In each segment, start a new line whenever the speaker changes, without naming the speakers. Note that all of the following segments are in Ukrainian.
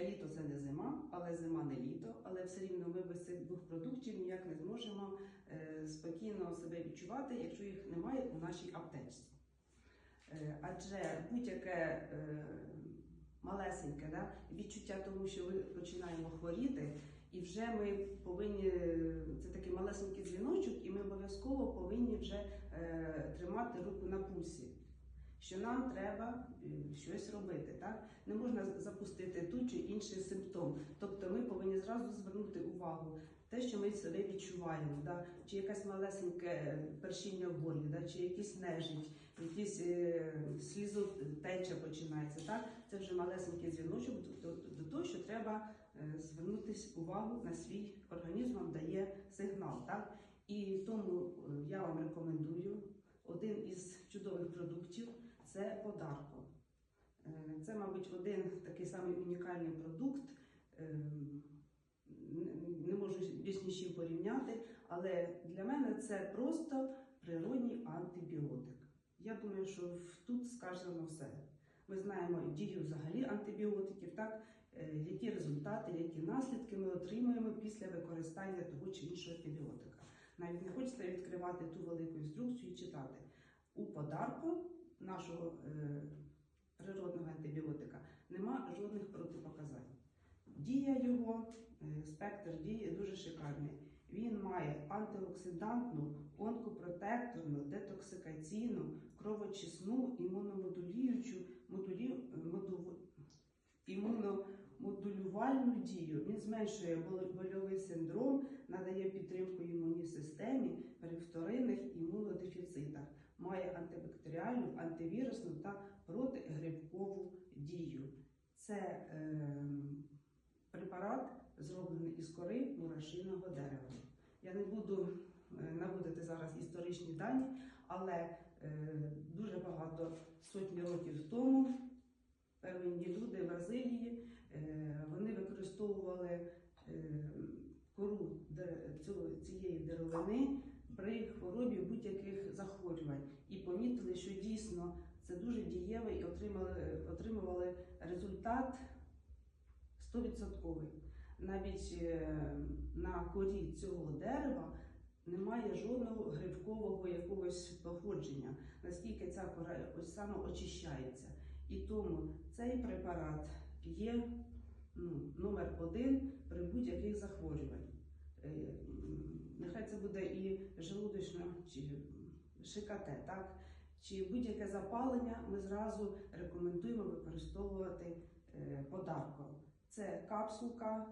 Хоча літо це не зима, але зима не літо, але все рівно ми без цих двох продуктів ніяк не зможемо е, спокійно себе відчувати, якщо їх немає у нашій аптечці. Е, Адже будь-яке е, малесеньке да, відчуття тому, що ми починаємо хворіти, і вже ми повинні це такий малесенький дзвіночок, і ми обов'язково повинні вже тримати руку на пульсі. Що нам треба е, щось робити, так не можна запустити ту чи інший симптом. Тобто ми повинні зразу звернути увагу те, що ми себе відчуваємо, да? чи якесь малесеньке першіння в горлі, да? чи якийсь нежить, якісь е, слізотеча починається. Так? Це вже малесенький дзвіночок до, до, до того, що треба е, звернутися увагу на свій організм, вам дає сигнал. Так? І тому е, я вам рекомендую один із чудових продуктів це подарко. Е, Це, мабуть, один такий самий унікальний продукт. Не- Не можу більш нічим порівняти, але для мене це просто природній антибіотик. Я думаю, що тут сказано все. Ми знаємо дію взагалі антибіотиків, так? Е, які результати, які наслідки ми отримуємо після використання того чи іншого антибіотика. Навіть не хочеться відкривати ту велику інструкцію і читати. У подарку нашого е, природного антибіотика нема жодних протипоказань. Дія його, е, спектр дії дуже шикарний. Він має антиоксидантну, онкопротекторну, детоксикаційну, кровочисну, імуномодулюючу, модулі, моду- імуномодулювальну дію. Він зменшує бол- больовий синдром, надає підтримку імунній системі при вторинних імунодефіцитах, має антибактеріальну, антивірусну та протигрибкову дію. Це е, препарат зроблений із кори мурашиного дерева. Я не буду е, наводити зараз історичні дані, але е, дуже багато сотні років тому первинні люди в Бразилії е, вони використовували е, кору цієї деревини при хворобі будь-яких захворювань і помітили, що дійсно це дуже дієве і отримали, отримували результат 100%. Навіть е, на корі цього дерева немає жодного грибкового якогось походження, наскільки ця кора ось саме очищається. І тому цей препарат є ну, номер один при будь-яких захворюваннях. Е, м, Нехай це буде і желудочно чи ШКТ, так? чи будь-яке запалення, ми зразу рекомендуємо використовувати е, подарком. Це капсулка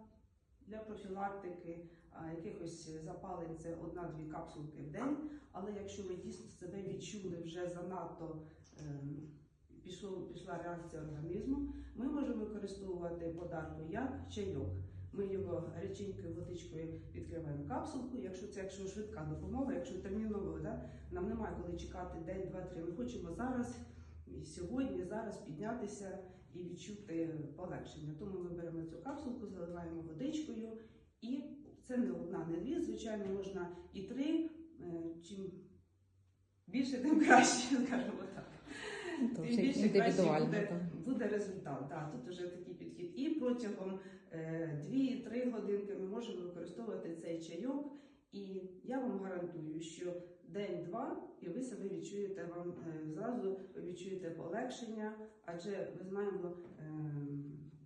для профілактики якихось запалень, це одна-дві капсулки в день. Але якщо ви дійсно себе відчули вже занадто ем, пішла реакція організму, ми можемо використовувати подарку як чайок. Ми його гаряченькою водичкою відкриваємо капсулку. Якщо це якщо швидка допомога, якщо терміново, да, нам немає коли чекати день, два, три. Ми хочемо зараз, сьогодні, зараз піднятися і відчути полегшення. Тому ми беремо цю капсулку, заливаємо водичкою, і це не одна, не дві. Звичайно, можна і три. Е, Чим більше, тим краще, скажімо так.
То
Тим більше
індивідуально.
краще буде, буде результат. Да, тут вже такий підхід. І протягом е, 2-3 годинки ми можемо використовувати цей чайок. І я вам гарантую, що день-два, і ви себе відчуєте вам е, зразу відчуєте полегшення, адже ми знаємо е,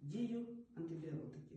дію антибіотиків.